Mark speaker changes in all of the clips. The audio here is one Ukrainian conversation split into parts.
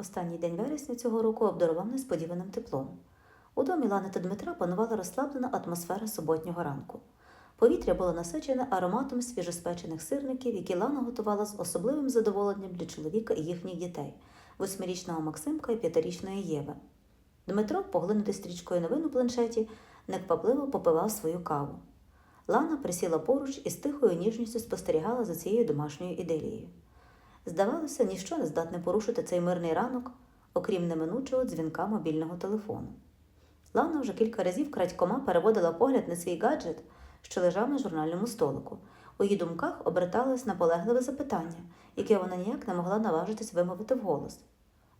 Speaker 1: Останній день вересня цього року обдарував несподіваним теплом. У домі Лани та Дмитра панувала розслаблена атмосфера суботнього ранку. Повітря було насичене ароматом свіжоспечених сирників, які Лана готувала з особливим задоволенням для чоловіка і їхніх дітей восьмирічного Максимка і п'ятирічної Єви. Дмитро, поглинутий стрічкою новин у планшеті, неквапливо попивав свою каву. Лана присіла поруч і з тихою ніжністю спостерігала за цією домашньою іделією. Здавалося, ніщо не здатне порушити цей мирний ранок, окрім неминучого дзвінка мобільного телефону. Лана вже кілька разів крадькома переводила погляд на свій гаджет, що лежав на журнальному столику. У її думках оберталось наполегливе запитання, яке вона ніяк не могла наважитись вимовити вголос.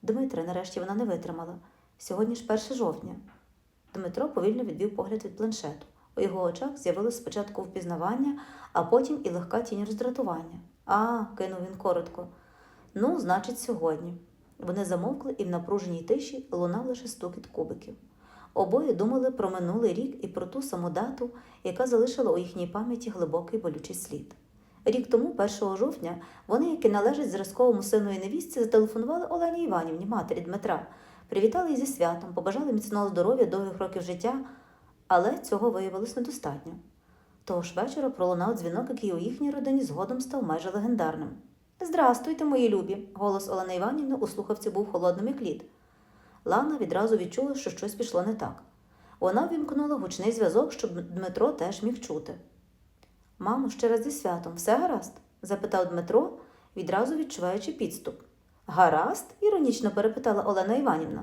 Speaker 1: Дмитре, нарешті вона не витримала. Сьогодні ж 1 жовтня. Дмитро повільно відвів погляд від планшету. У його очах з'явилось спочатку впізнавання, а потім і легка тінь роздратування. А, кинув він коротко. Ну, значить, сьогодні. Вони замовкли, і в напруженій тиші лунав лише стукіт кубиків. Обоє думали про минулий рік і про ту саму дату, яка залишила у їхній пам'яті глибокий болючий слід. Рік тому, 1 жовтня, вони, які належать зразковому сину і невістці, зателефонували Олені Іванівні, матері Дмитра, привітали її зі святом, побажали міцного здоров'я, довгих років життя, але цього виявилось недостатньо. Того ж вечора пролунав дзвінок, який у їхній родині згодом став майже легендарним. Здрастуйте, мої любі! Голос Олени Іванівни у слухавці був холодним як лід. Лана відразу відчула, що щось пішло не так. Вона вімкнула гучний зв'язок, щоб Дмитро теж міг чути. Мамо, ще раз зі святом, все гаразд? запитав Дмитро, відразу відчуваючи підступ. Гаразд? іронічно перепитала Олена Іванівна.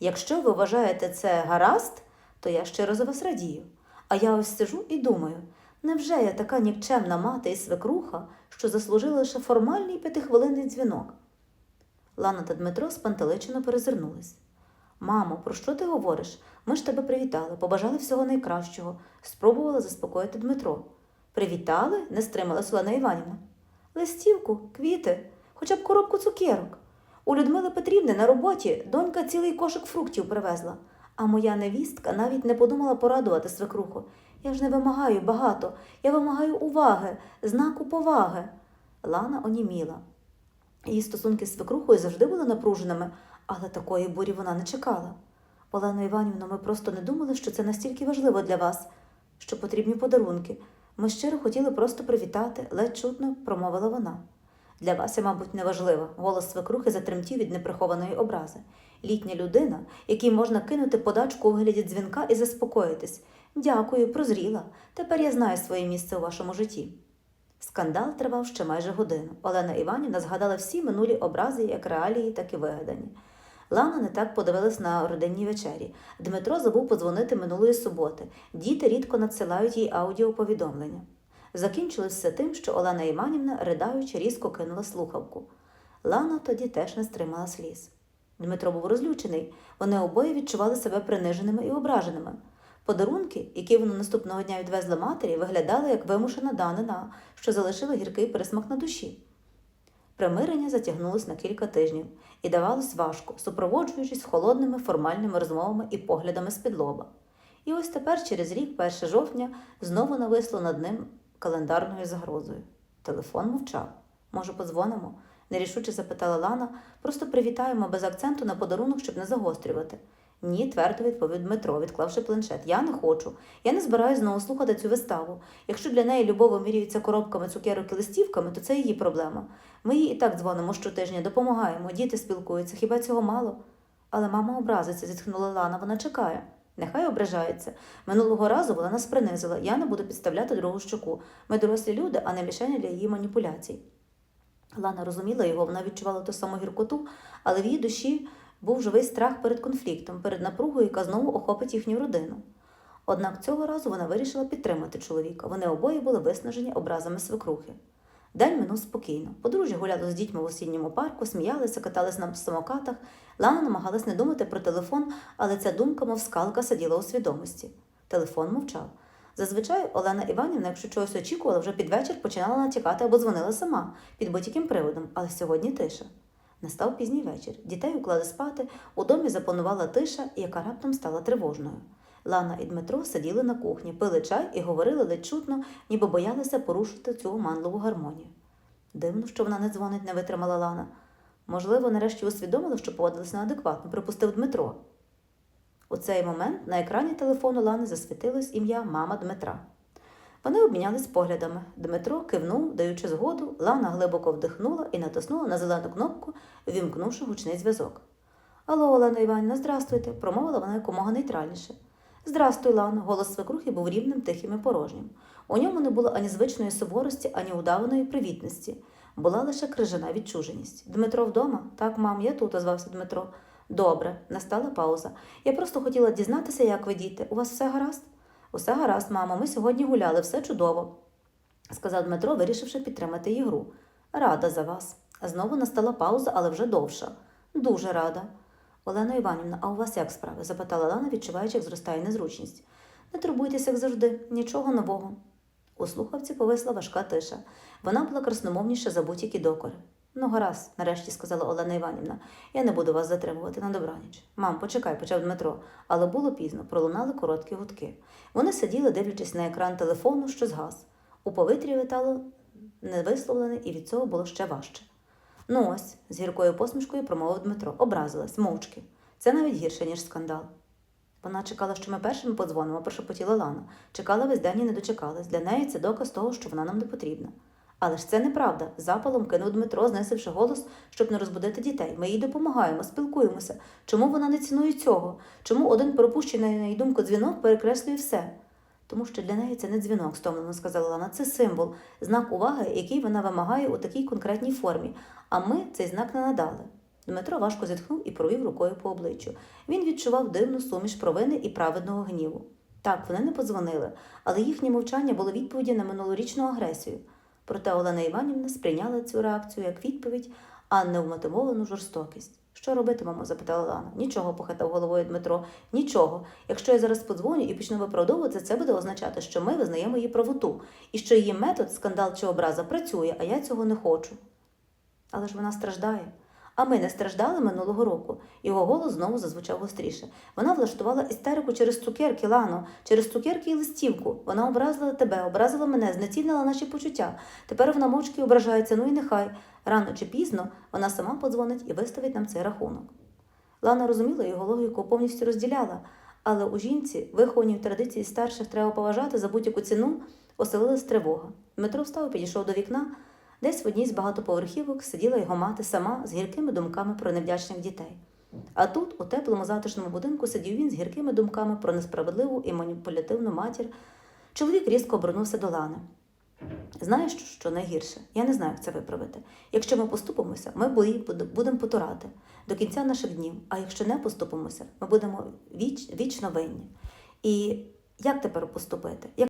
Speaker 1: Якщо ви вважаєте це гаразд, то я щиро за вас радію. А я ось сижу і думаю, невже я така нікчемна мати і свекруха, що заслужила лише формальний п'ятихвилинний дзвінок? Лана та Дмитро спантеличено перезирнулись. Мамо, про що ти говориш? Ми ж тебе привітали, побажали всього найкращого, спробувала заспокоїти Дмитро. Привітали? не стрималась Олена Іванівна. Листівку, квіти, хоча б коробку цукерок. У Людмили Петрівни на роботі донька цілий кошик фруктів привезла, а моя невістка навіть не подумала порадувати свекруху. Я ж не вимагаю багато, я вимагаю уваги, знаку поваги. Лана оніміла. Її стосунки з свекрухою завжди були напруженими, але такої бурі вона не чекала. Олено Іванівно, ми просто не думали, що це настільки важливо для вас, що потрібні подарунки. Ми щиро хотіли просто привітати, ледь чутно промовила вона. Для вас я, мабуть, не важлива. Голос свекрухи затремтів від неприхованої образи. Літня людина, якій можна кинути подачку у вигляді дзвінка і заспокоїтись. Дякую, прозріла. Тепер я знаю своє місце у вашому житті. Скандал тривав ще майже годину. Олена Іванівна згадала всі минулі образи, як реалії, так і вигадані. Лана не так подивилась на родинній вечері. Дмитро забув подзвонити минулої суботи. Діти рідко надсилають їй аудіоповідомлення. Закінчилось все тим, що Олена Іванівна, ридаючи, різко кинула слухавку. Лана тоді теж не стримала сліз. Дмитро був розлючений. Вони обоє відчували себе приниженими і ображеними. Подарунки, які вони наступного дня відвезли матері, виглядали як вимушена данина, що залишила гіркий присмак на душі. Примирення затягнулось на кілька тижнів і давалось важко, супроводжуючись холодними формальними розмовами і поглядами з-під лоба. І ось тепер, через рік, 1 жовтня, знову нависло над ним календарною загрозою. Телефон мовчав. Може, подзвонимо? нерішуче запитала Лана, просто привітаємо без акценту на подарунок, щоб не загострювати. Ні, твердо відповів Дмитро, відклавши планшет. Я не хочу. Я не збираюся знову слухати цю виставу. Якщо для неї любов вимірюється коробками цукерок і листівками, то це її проблема. Ми їй і так дзвонимо щотижня, допомагаємо, діти спілкуються, хіба цього мало? Але мама образиться, зітхнула Лана, вона чекає. Нехай ображається. Минулого разу вона нас принизила. Я не буду підставляти другу щоку. Ми дорослі люди, а не мішені для її маніпуляцій. Лана розуміла його, вона відчувала ту саму гіркоту, але в її душі був живий страх перед конфліктом, перед напругою, яка знову охопить їхню родину. Однак цього разу вона вирішила підтримати чоловіка. Вони обоє були виснажені образами свекрухи. День минув спокійно. Подружжя гуляло з дітьми в осінньому парку, сміялися, катались на самокатах. Лана намагалась не думати про телефон, але ця думка, мов скалка, сиділа у свідомості. Телефон мовчав. Зазвичай Олена Іванівна, якщо чогось очікувала, вже під вечір починала натякати або дзвонила сама, під будь-яким приводом, але сьогодні тиша. Настав пізній вечір. Дітей уклали спати, у домі запанувала тиша, яка раптом стала тривожною. Лана і Дмитро сиділи на кухні, пили чай і говорили ледь чутно, ніби боялися порушити цю оманливу гармонію. Дивно, що вона не дзвонить, не витримала Лана. Можливо, нарешті усвідомили, що поводилися неадекватно, припустив Дмитро. У цей момент на екрані телефону Лани засвітилось ім'я мама Дмитра. Вони обмінялись поглядами. Дмитро кивнув, даючи згоду, Лана глибоко вдихнула і натиснула на зелену кнопку, вімкнувши гучний зв'язок. Алло, Олена Іванівна, здрастуйте, промовила вона якомога нейтральніше. Здрастуй, Лано. Голос свекрухи був рівним, тихим і порожнім. У ньому не було ані звичної суворості, ані удаваної привітності. Була лише крижана відчуженість. Дмитро вдома? Так, мам, я тут, озвався Дмитро. Добре, настала пауза. Я просто хотіла дізнатися, як ви діти. У вас все гаразд? Усе гаразд, мамо, ми сьогодні гуляли, все чудово, сказав Дмитро, вирішивши підтримати її гру. Рада за вас. Знову настала пауза, але вже довша. Дуже рада. Олена Іванівна, а у вас як справи? запитала Лана, відчуваючи, як зростає незручність. Не турбуйтеся, як завжди, нічого нового. У слухавці повисла важка тиша. Вона була красномовніша за будь-які докори. Ну, гаразд, нарешті сказала Олена Іванівна. Я не буду вас затримувати на добраніч. Мам, почекай, почав Дмитро, але було пізно, пролунали короткі гудки. Вони сиділи, дивлячись на екран телефону, що згас. У повітрі витало невисловлене, і від цього було ще важче. Ну ось, з гіркою посмішкою промовив Дмитро, образилась, мовчки. Це навіть гірше, ніж скандал. Вона чекала, що ми першими подзвонимо, прошепотіла Лана. Чекала весь день і не дочекалась. Для неї це доказ того, що вона нам не потрібна. Але ж це неправда. Запалом кинув Дмитро, знесивши голос, щоб не розбудити дітей. Ми їй допомагаємо, спілкуємося. Чому вона не цінує цього? Чому один пропущений на її думку дзвінок перекреслює все? Тому що для неї це не дзвінок, стомлено сказала Лана. Це символ, знак уваги, який вона вимагає у такій конкретній формі. А ми цей знак не надали. Дмитро важко зітхнув і провів рукою по обличчю. Він відчував дивну суміш провини і праведного гніву. Так, вони не подзвонили, але їхнє мовчання було відповіді на минулорічну агресію. Проте Олена Іванівна сприйняла цю реакцію як відповідь, а не вмотивовану жорстокість. Що робитимемо? запитала Лана. Нічого, похитав головою Дмитро. Нічого. Якщо я зараз подзвоню і почну виправдовувати, це буде означати, що ми визнаємо її правоту, і що її метод, скандал чи образа працює, а я цього не хочу. Але ж вона страждає. А ми не страждали минулого року. Його голос знову зазвучав гостріше. Вона влаштувала істерику через цукерки, Лано, через цукерки і листівку. Вона образила тебе, образила мене, знецінила наші почуття. Тепер вона мовчки ображається, ну і нехай. Рано чи пізно вона сама подзвонить і виставить нам цей рахунок. Лана розуміла його логіку, повністю розділяла, але у жінці, вихованій в традиції старших треба поважати за будь-яку ціну, оселилась тривога. Дмитро встав і підійшов до вікна. Десь в одній з багатоповерхівок сиділа його мати сама з гіркими думками про невдячних дітей. А тут, у теплому затишному будинку, сидів він з гіркими думками про несправедливу і маніпулятивну матір. Чоловік різко обернувся до Лани. Знаєш, що найгірше? Я не знаю, як це виправити. Якщо ми поступимося, ми бої- будемо потурати до кінця наших днів. А якщо не поступимося, ми будемо віч, вічно винні. І як тепер поступити?